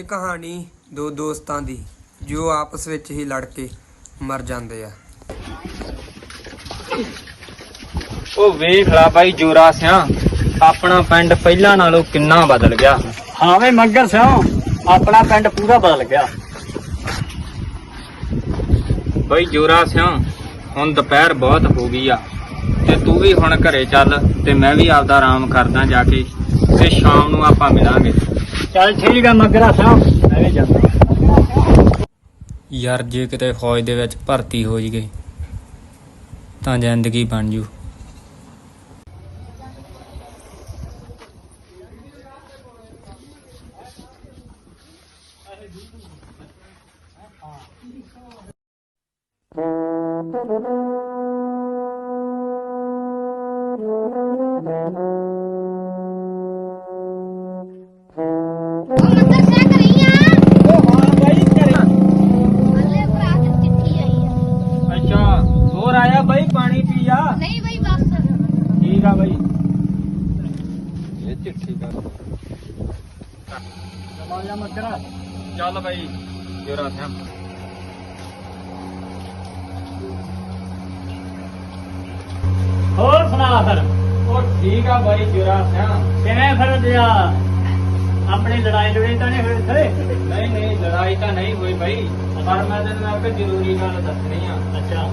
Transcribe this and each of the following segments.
ਇਹ ਕਹਾਣੀ ਦੋ ਦੋਸਤਾਂ ਦੀ ਜੋ ਆਪਸ ਵਿੱਚ ਹੀ ਲੜ ਕੇ ਮਰ ਜਾਂਦੇ ਆ। ਉਹ ਵੇਖ ਲਾ ਬਾਈ ਜੋਰਾ ਸਿਆ ਆਪਣਾ ਪਿੰਡ ਪਹਿਲਾਂ ਨਾਲੋਂ ਕਿੰਨਾ ਬਦਲ ਗਿਆ। ਹਾਂ ਵੇ ਮੱਗਰ ਸਿਓ ਆਪਣਾ ਪਿੰਡ ਪੂਰਾ ਬਦਲ ਗਿਆ। ਬਾਈ ਜੋਰਾ ਸਿਆ ਹੁਣ ਦੁਪਹਿਰ ਬਹੁਤ ਹੋ ਗਈ ਆ ਤੇ ਤੂੰ ਵੀ ਹੁਣ ਘਰੇ ਚੱਲ ਤੇ ਮੈਂ ਵੀ ਆਪਦਾ ਆਰਾਮ ਕਰਦਾ ਜਾ ਕੇ। ਤੇ ਸ਼ਾਮ ਨੂੰ ਆਪਾਂ ਮਿਲਾਂਗੇ। ਚੱਲ ਠੀਕ ਆ ਮੱਗਰਾ ਸਿਓ ਮੈਂ ਵੀ ਜਾਂਦਾ। ਯਾਰ ਜੇ ਕਿਤੇ ਫੌਜ ਦੇ ਵਿੱਚ ਭਰਤੀ ਹੋ ਜਗੇ ਤਾਂ ਜ਼ਿੰਦਗੀ ਬਣ ਜੂ। ਠੀਕ ਆ ਬਾਈ। ਇਹ ਚਿੱਠੀ ਕਰ ਚਲਾ ਜਾ ਚੱਲ ਬਾਈ ਜੋਰਾ ਸਿਆ ਹੋਰ ਸੁਣਾ ਫਿਰ। ਉਹ ਠੀਕ ਆ ਬਾਈ ਜੋਰਾ ਸਿਆ ਕਿਵੇਂ ਫਿਰ ਦਿਆ ਆਪਣੀ ਲੜਾਈ ਲੜੀ ਤਾਂ ਨਹੀਂ ਹੋਈ ਇੱਥੇ? ਨਹੀਂ ਨਹੀਂ ਲੜਾਈ ਤਾਂ ਨਹੀਂ ਹੋਈ ਬਾਈ। ਪਰ ਮੈਂ ਤੈਨੂੰ ਇੱਕ ਜ਼ਰੂਰੀ ਗੱਲ ਦੱਸਣੀ ਆ। ਅੱਛਾ।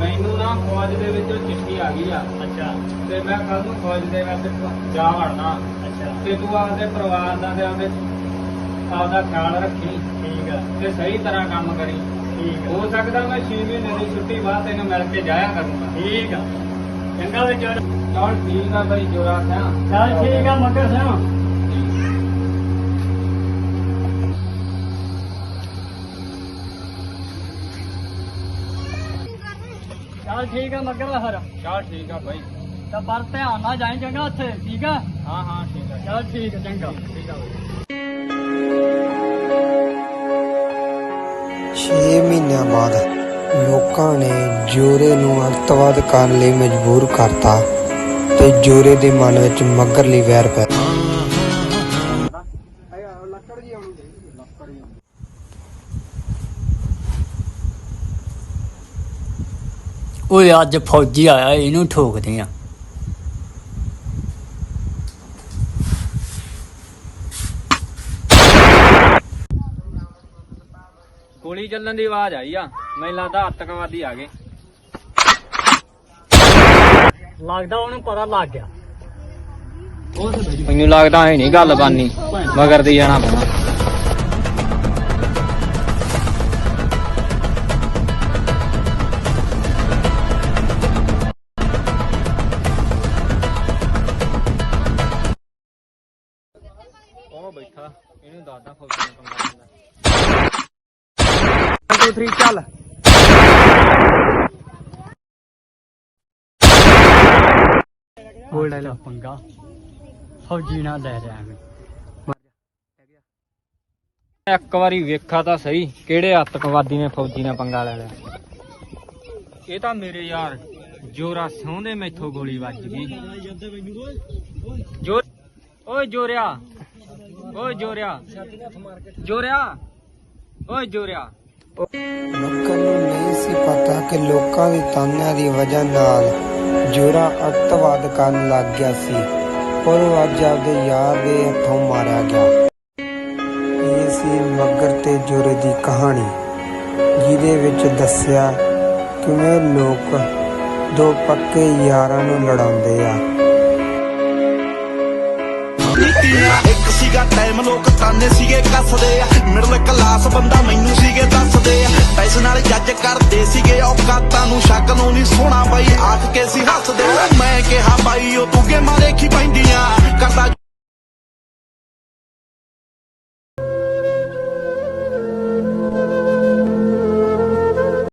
ਮੈਨੂੰ ਨਾ ਫੌਜ ਦੇ ਵਿੱਚੋਂ ਚਿੱਠੀ ਆ ਗਈ ਆ। ਅੱਛਾ। ਤੇ ਮੈਂ ਕੱਲ ਨੂੰ ਫੌਜ ਦੇ ਵਿੱਚ ਜਾ ਵੜਨਾ। ਅੱਛਾ। ਤੇ ਤੂੰ ਆਪਦੇ ਪਰਿਵਾਰ ਦਾ ਤੇ ਆਪਦੇ ਆਪਦਾ ਖਿਆਲ ਰੱਖੀ। ਠੀਕ ਆ। ਤੇ ਸਹੀ ਤਰ੍ਹਾਂ ਕੰਮ ਕਰੀ। ਠੀਕ ਹੋ ਸਕਦਾ ਮੈਂ 6 ਮਹੀਨੇ ਦੀ ਛੁੱਟੀ ਬਾਅਦ ਤੈਨੂੰ ਮਿਲ ਕੇ ਜਾਇਆ ਕਰੂੰਗਾ। ਠੀਕ ਆ। ਚੰਗਾ ਵੇ ਚੜ ਚਲ ਠੀਕ ਆ ਬਾਈ ਜੋਰਾ ਸਿਆ। ਚੱਲ ਠੀਕ ਆ ਮੱਗਰ ਸਿਓ ਚੱਲ ਠੀਕ ਆ ਮੱਗਰ ਫਿਰ। ਚਲ ਠੀਕ ਆ ਬਾਈ। ਤਾਂ ਪਰ ਧਿਆਨ ਨਾਲ ਜਾਈਂ ਚੰਗਾ ਉੱਥੇ ਠੀਕ ਆ? ਹਾਂ ਹਾਂ ਠੀਕ ਆ। ਚੱਲ ਠੀਕ ਆ ਚੰਗਾ। ਠੀਕ ਆ 6 ਮਹੀਨਿਆਂ ਬਾਅਦ ਲੋਕਾਂ ਨੇ ਜੋਰੇ ਨੂੰ ਅੱਤਵਾਦ ਕਰਨ ਲਈ ਮਜਬੂਰ ਕਰਤਾ ਤੇ ਜੋਰੇ ਦੇ ਮਨ ਵਿੱਚ ਮੱਗਰ ਲਈ ਵੈਰ ਪੈ ਓਏ ਅੱਜ ਫੌਜੀ ਆਇਆ ਇਹਨੂੰ ਠੋਕਦੇ ਆ। ਗੋਲੀ ਚੱਲਣ ਦੀ ਆਵਾਜ਼ ਆਈ ਆ। ਮੈਨੂੰ ਲੱਗਦਾ ਆਤੰਕਵਾਦੀ ਆ ਗਏ। ਲੱਗਦਾ ਉਹਨੂੰ ਪਤਾ ਲੱਗ ਗਿਆ। ਮੈਨੂੰ ਲੱਗਦਾ ਹੈ ਨਹੀਂ ਗੱਲ ਬਾਨੀ। ਮਗਰ ਦੀ ਜਾਣਾ ਪੈਣਾ। ਇਹਨੂੰ ਦਾਦਾ ਫੌਜੀ ਨੇ ਪੰਗਾ ਲੈਂਦਾ। 1 2 3 ਚੱਲ। ਬੋਲ ਲੈ ਪੰਗਾ। ਫੌਜੀ ਨਾਲ ਲੈ ਜਾਵਾਂਗੇ ਇੱਕ ਵਾਰੀ ਵੇਖਾ ਤਾਂ ਸਹੀ ਕਿਹੜੇ ਆਤੰਕਵਾਦੀ ਨੇ ਫੌਜੀ ਨਾਲ ਪੰਗਾ ਲੈ ਲਿਆ। ਇਹ ਤਾਂ ਮੇਰੇ ਯਾਰ ਜੋਰਾ ਸੌਂਦੇ ਮੈਥੋਂ ਗੋਲੀ ਵੱਜ ਗਈ। ਜੋ ਓਏ ਜੋਰਿਆ। ਓਏ ਜੋਰਿਆ। ਜੋਰਿਆ। ਓਏ ਜੋਰਿਆ। ਲੋਕਾਂ ਨੂੰ ਨਹੀਂ ਸੀ ਪਤਾ ਕਿ ਲੋਕਾਂ ਦੀ ਤਾਨਿਆਂ ਦੀ ਵਜ੍ਹਾ ਨਾਲ ਜੋਰਾ ਅੱਤਵਾਦ ਕਰਨ ਲੱਗ ਗਿਆ ਸੀ, ਪਰ ਉਹ ਅੱਜ ਆਪਦੇ ਯਾਰ ਦੇ ਹੱਥੋਂ ਮਾਰਿਆ ਗਿਆ। ਇਹ ਸੀ ਮੱਗਰ ਤੇ ਜੋਰੇ ਦੀ ਕਹਾਣੀ, ਜਿਹਦੇ ਵਿੱਚ ਦੱਸਿਆ ਕਿਵੇਂ ਲੋਕ ਦੋ ਪੱਕੇ ਯਾਰਾਂ ਨੂੰ ਲੜਾਉਂਦੇ ਆ। ਇੱਕ ਸੀਗਾ ਟਾਈਮ ਲੋਕ ਤਾਨੇ ਸੀਗੇ, ਕੱਸਦੇ ਆ। ਮਿਡਲ ਕਲਾਸ ਬੰਦਾ ਮੈਨੂੰ ਸੀਗੇ, ਦੱਸਦੇ ਆ। ਪੈਸੇ ਨਾਲ ਜੱਜ ਕਰਦੇ ਸੀਗੇ, ਔਕਾਤਾਂ ਨੂੰ ਸ਼ੱਕ ਨੂੰ ਨਹੀਂ ਸੋਣਾ ਬਾਈ, ਆਖ ਕੇ ਸੀ ਹੱਸਦੇ ਮੈਂ ਕਿਹਾ ਬਾਈ, ਉਹ ਤੂੰ ਗੇਮਾਂ ਦੇਖੀ ਪੈਂਦੀ